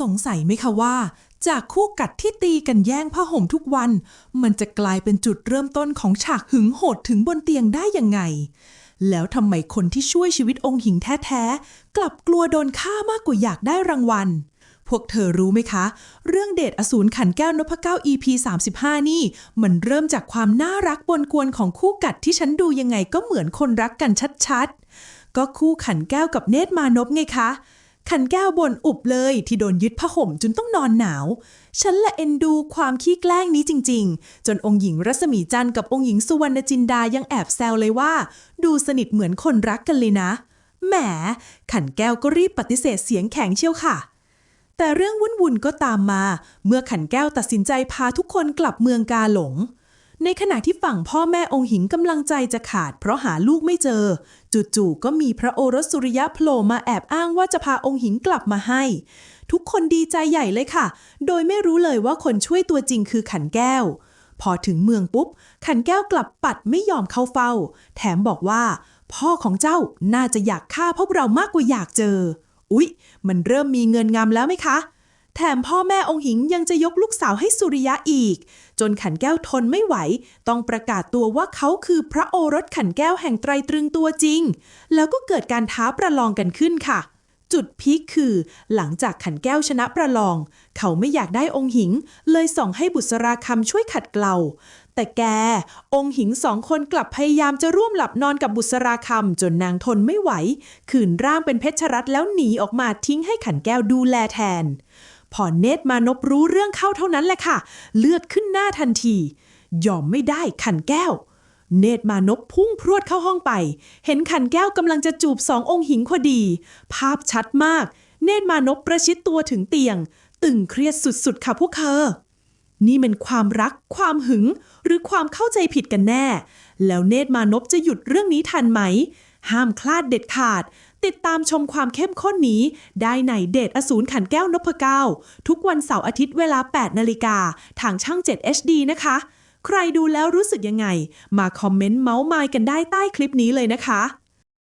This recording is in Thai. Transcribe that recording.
สงสัยไหมคะว่า จากคู่กัดที่ตีกันแย่งผ้าห่มทุกวัน มันจะกลายเป็นจุดเริ่มต้นของฉากหึงโหดถึงบนเตียงได้ยังไง แล้วทำไมคนที่ช่วยชีวิตองค์หญิงแท้ๆ กลับกลัวโดนฆ่ามากกว่าอยากได้รางวัล พวกเธอรู้ไหมคะ เรื่องเดทอสูรขันแก้วนพเก้า EP 35 นี่ มันเริ่มจากความน่ารักบนกวนของคู่กัดที่ฉันดูยังไงก็เหมือนคนรักกันชัดๆ ก็คู่ขันแก้วกับเนตรมานพไงคะ ขันแก้วบนอุบเลยที่โดนยึดผ้าห่มจนต้องนอนหนาว ฉันละเอ็นดูความขี้แกล้งนี้จริง ๆ จนองค์หญิงรัศมีจันทร์กับองค์หญิงสุวรรณจินดายังแอบแซวเลยว่า ดูสนิทเหมือนคนรักกันเลยนะ แหม ขันแก้วก็รีบปฏิเสธเสียงแข็งเชียวค่ะ แต่เรื่องวุ่นๆก็ตามมา เมื่อขันแก้วตัดสินใจพาทุกคนกลับเมืองกาหลง ในขณะที่ฝั่งพ่อแม่องค์หญิงกำลังใจจะขาดเพราะหาลูกไม่เจอ จู่ๆก็มีพระโอรสสุริยะโผล่มาแอบอ้างว่าจะพาองค์หญิงกลับมาให้ ทุกคนดีใจใหญ่เลยค่ะ โดยไม่รู้เลยว่าคนช่วยตัวจริงคือขันแก้ว พอถึงเมืองปุ๊บ ขันแก้วกลับปัดไม่ยอมเข้าเฝ้า แถมบอกว่า พ่อของเจ้าน่าจะอยากฆ่าพวกเรามากกว่าอยากเจอ อุ๊ย มันเริ่มมีเงินงามแล้วไหมคะ แถมพ่อแม่องค์หญิงยังจะยกลูกสาวให้สุริยะอีก จนขันแก้วทนไม่ไหว ต้องประกาศตัวว่าเขาคือพระโอรสขันแก้วแห่งไตรตรึงตัวจริง แล้วก็เกิดการท้าประลองกันขึ้นค่ะ จุดพีคคือ หลังจากขันแก้วชนะประลอง เขาไม่อยากได้องค์หิง เลยส่องให้บุษราคำช่วยขัดเกลาแต่แก องค์หิงสองคนกลับพยายามจะร่วมหลับนอนกับบุษราคำจนนางทนไม่ไหว ขืนร่างเป็นเพชรรัตแล้วหนีออกมาทิ้งให้ขันแก้วดูแลแทน พอเนตรมานพรู้เรื่องเข้าเท่านั้นแหละค่ะ เลือดขึ้นหน้าทันที ยอมไม่ได้ขันแก้ว เนตรมานพพุ่งพรวดเข้าห้องไป เห็นขันแก้วกำลังจะจูบสององค์หิงพอดี ภาพชัดมาก เนตรมานพประชิดตัวถึงเตียง ตึงเครียดสุดๆ ค่ะพวกเธอนี่เป็นความรัก ความหึง หรือความเข้าใจผิดกันแน่ แล้วเนตรมานพจะหยุดเรื่องนี้ทันไหม ห้ามคลาดเด็ดขาด ติดตามชมความเข้มข้นนี้ ได้ในเดทอสูรขันแก้วนพเก้าทุกวันเสาร์อาทิตย์เวลา 8 นาฬิกา ทางช่าง 7 HD นะคะ ใครดูแล้วรู้สึกยังไง มาคอมเมนต์เมาส์มายกันได้ใต้คลิปนี้เลยนะคะ